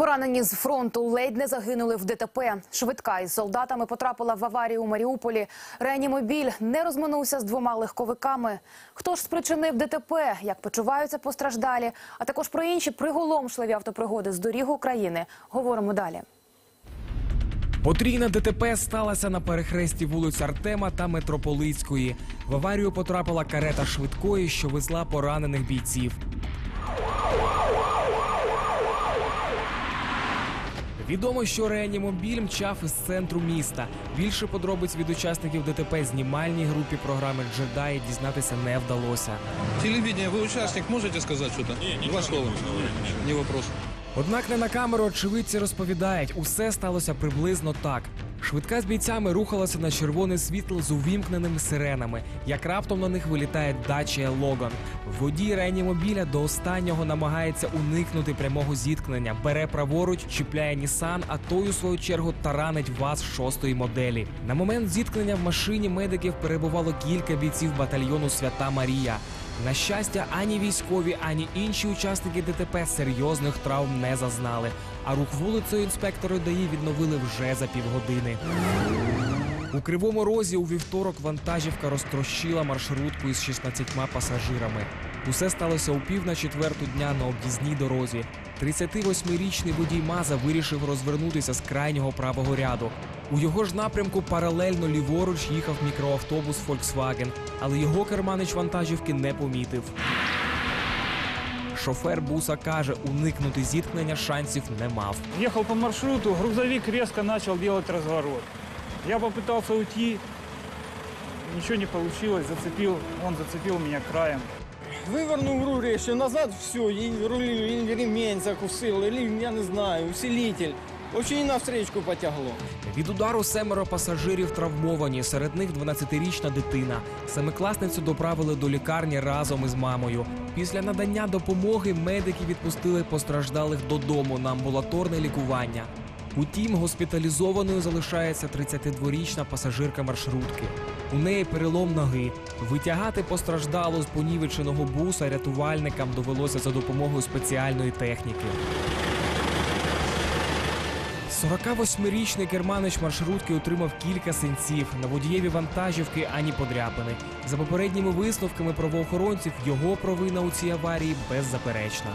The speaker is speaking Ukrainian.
Поранені з фронту ледь не загинули в ДТП. Швидка із солдатами потрапила в аварію у Маріуполі. Реанімобіль не розминувся з двома легковиками. Хто ж спричинив ДТП? Як почуваються постраждалі? А також про інші приголомшливі автопригоди з доріг України. Говоримо далі. Потрійна ДТП сталася на перехресті вулиць Артема та Митрополицької. В аварію потрапила карета швидкої, що везла поранених бійців. Відомо, що реанімобіль мчав із центру міста. Більше подробиць від учасників ДТП знімальній групі програми «Джедаї» дізнатися не вдалося. Телевидение, ви учасник можете сказати щось? Ні, Два слова. ні вопрос. Однак не на камеру очевидці розповідають, усе сталося приблизно так. Швидка з бійцями рухалася на червоне світло з увімкненими сиренами, як раптом на них вилітає дача Логан. Водій реанімобіля до останнього намагається уникнути прямого зіткнення, бере праворуч, чіпляє Нісан, а той у свою чергу таранить ВАЗ шостої моделі. На момент зіткнення в машині медиків перебувало кілька бійців батальйону Свята Марія. На щастя, ані військові, ані інші учасники ДТП серйозних травм не зазнали. А рух вулицею інспектори ДАІ відновили вже за півгодини. У кривому розі у вівторок вантажівка розтрощила маршрутку із 16 пасажирами. Усе сталося у пів на четверту дня на об'їзній дорозі. 38-річний водій Маза вирішив розвернутися з крайнього правого ряду. У його ж напрямку паралельно ліворуч їхав мікроавтобус Volkswagen, але його керманич вантажівки не помітив. Шофер буса каже, уникнути зіткнення шансів не мав. Ехал по маршруту, грузовик резко начал делать разворот. Я попытался уйти, ничего не получилось, зацепил, он зацепил меня краем. Вивернув руль ще назад, все, і руль, і ремень закусив, і, я не знаю, усилитель. І на встречку потягло. Від удару семеро пасажирів травмовані. Серед них 12-річна дитина. Семикласницю доправили до лікарні разом із мамою. Після надання допомоги медики відпустили постраждалих додому на амбулаторне лікування. Утім, госпіталізованою залишається 32-річна пасажирка маршрутки. У неї перелом ноги. Витягати постраждалу з понівеченого буса рятувальникам довелося за допомогою спеціальної техніки. 48-річний керманич маршрутки отримав кілька синців. На водієві вантажівки ані подряпини. За попередніми висновками правоохоронців, його провина у цій аварії беззаперечна.